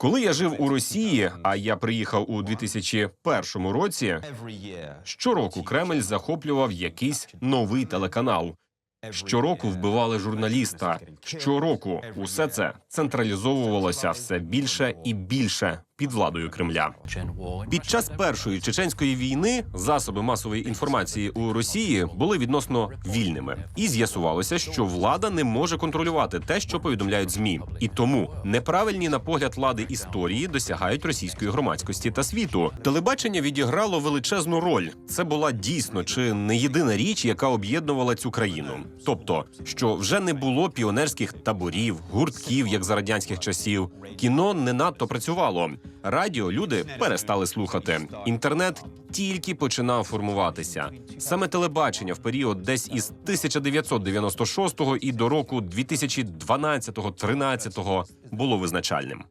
Коли я жив у Росії, а я приїхав у 2001 році, щороку Кремль захоплював якийсь новий телеканал. Щороку вбивали журналіста. Щороку усе це централізовувалося все більше і більше під владою Кремля. Під час першої чеченської війни засоби масової інформації у Росії були відносно вільними, і з'ясувалося, що влада не може контролювати те, що повідомляють змі, і тому неправильні на погляд влади історії досягають російської громадськості та світу. Телебачення відіграло величезну роль. Це була дійсно чи не єдина річ, яка об'єднувала цю країну. Тобто, що вже не було піонерських таборів, гуртків, як за радянських часів. Кіно не надто працювало. Радіо люди перестали слухати. Інтернет тільки починав формуватися. Саме телебачення в період десь із 1996 і до року 2012-13 було визначальним.